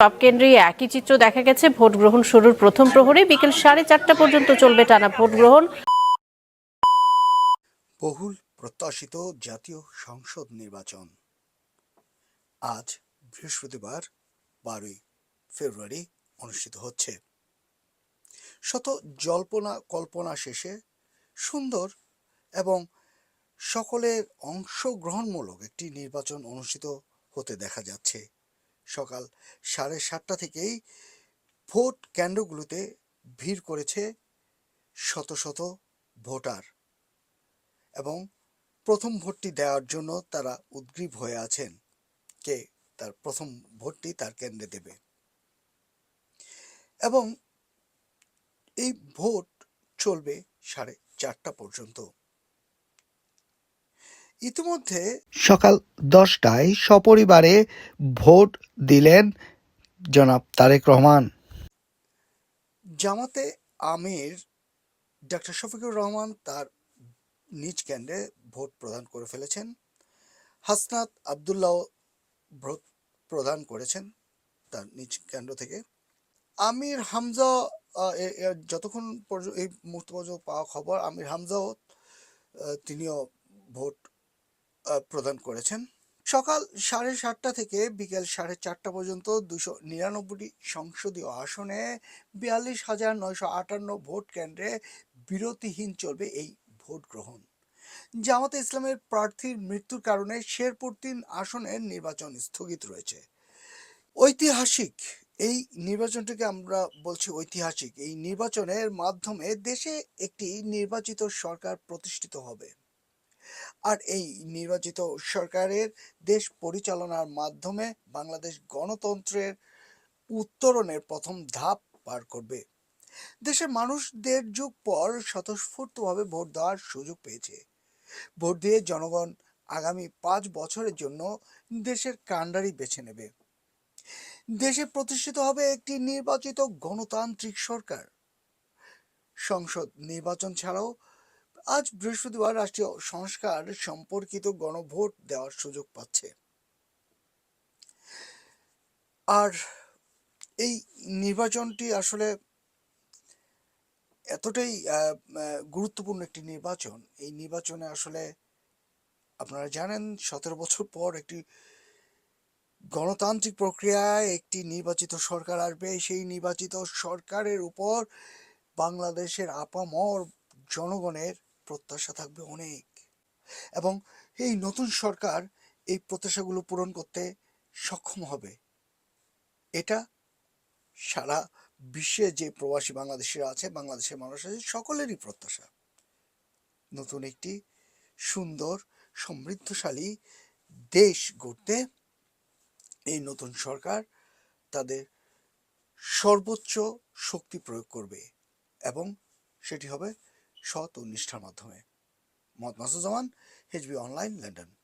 সব কেন্দ্রেই একই চিত্র দেখা গেছে। ভোট গ্রহণ শুরুর প্রথম প্রহরে বিকেল সাড়ে চারটা পর্যন্ত চলবে টানা ভোট গ্রহণ। বহুল প্রত্যাশিত জাতীয় সংসদ নির্বাচন। আজ বৃহস্পতিবার, বারোই ফেব্রুয়ারি অনুষ্ঠিত হচ্ছে। শত জল্পনা কল্পনা শেষে সুন্দর এবং সকলের অংশগ্রহণমূলক একটি নির্বাচন অনুষ্ঠিত হতে দেখা যাচ্ছে। সকাল সাড়ে সাতটা থেকেই ভোট কেন্দ্রগুলোতে ভিড় করেছে শত শত ভোটার এবং প্রথম ভোটটি দেওয়ার জন্য তারা উদ্গ্রীব হয়ে আছেন। কে? তার প্রথম ভোটটি তার কেন্দ্রে দেবে। এবং এই ভোট চলবে সাড়ে চারটা পর্যন্ত। ইতিমধ্যে সকাল দশটায় সপরিবারে ভোট দিলেন জনাব তারেক রহমান। জামাতে আমির ডক্টর শফিকুর রহমান তার নিজ কেন্দ্রে ভোট প্রদান করে ফেলেছেন। হাসনাত আবদুল্লাহ ভোট প্রদান করেছেন তার নিজ কেন্দ্র থেকে। আমির হামজা যতক্ষণ পর্যন্ত এই মুহূর্ত পর্যন্ত পাওয়া খবর আমির হামজাও তিনিও ভোট প্রদান করেছেন। সকাল সাড়ে সাতটা থেকে বিকেল সাড়ে চারটা পর্যন্ত দুশো নিরানব্বইটি সংসদীয় আসনে বিয়াল্লিশ হাজার নয়শো আটান্ন ভোট কেন্দ্রে বিরতিহীন চলবে এই ভোট গ্রহণ। জামাতে ইসলামের প্রার্থীর মৃত্যুর কারণে শেরপুর তিন আসনের নির্বাচন স্থগিত রয়েছে। ঐতিহাসিক এই নির্বাচনটিকে আমরা বলছি ঐতিহাসিক। এই নির্বাচনের মাধ্যমে দেশে একটি নির্বাচিত সরকার প্রতিষ্ঠিত হবে। আর এই নির্বাচিত সরকারের দেশ পরিচালনার মাধ্যমে বাংলাদেশ গণতন্ত্রের উত্তরণের প্রথম ধাপ পার করবে। দেশের মানুষ দেড় যুগ পর স্বতঃস্ফূর্তভাবে ভোট দেওয়ার সুযোগ পেয়েছে। ভোট দিয়ে জনগণ আগামী পাঁচ বছরের জন্য দেশের কাণ্ডারি বেছে নেবে। দেশে প্রতিষ্ঠিত হবে একটি নির্বাচিত গণতান্ত্রিক সরকার। সংসদ নির্বাচন ছাড়াও আজ বৃহস্পতিবার রাষ্ট্রীয় সংস্কার সম্পর্কিত গণভোট দেওয়ার সুযোগ পাচ্ছে। আর এই নির্বাচনটি আসলে এতটাই গুরুত্বপূর্ণ একটি নির্বাচন। এই নির্বাচনে আসলে আপনারা জানেন, সতেরো বছর পর একটি গণতান্ত্রিক প্রক্রিয়ায় একটি নির্বাচিত সরকার আসবে। সেই নির্বাচিত সরকারের উপর বাংলাদেশের আপামর জনগণের প্রত্যাশা থাকবে অনেক। এবং এই নতুন সরকার এই প্রত্যাশাগুলো পূরণ করতে সক্ষম হবে। এটা সারা বিশ্বে যে প্রবাসী বাংলাদেশিরা আছে, বাংলাদেশের মানুষ আছে, সকলেরই প্রত্যাশা। নতুন একটি সুন্দর, সমৃদ্ধশালী দেশ গড়তে এই নতুন সরকার তাদের সর্বোচ্চ শক্তি প্রয়োগ করবে এবং সেটি হবে সৎ ও নিষ্ঠার মাধ্যমে। মত মাসুজ্জামান হেজবি অনলাইন লন্ডন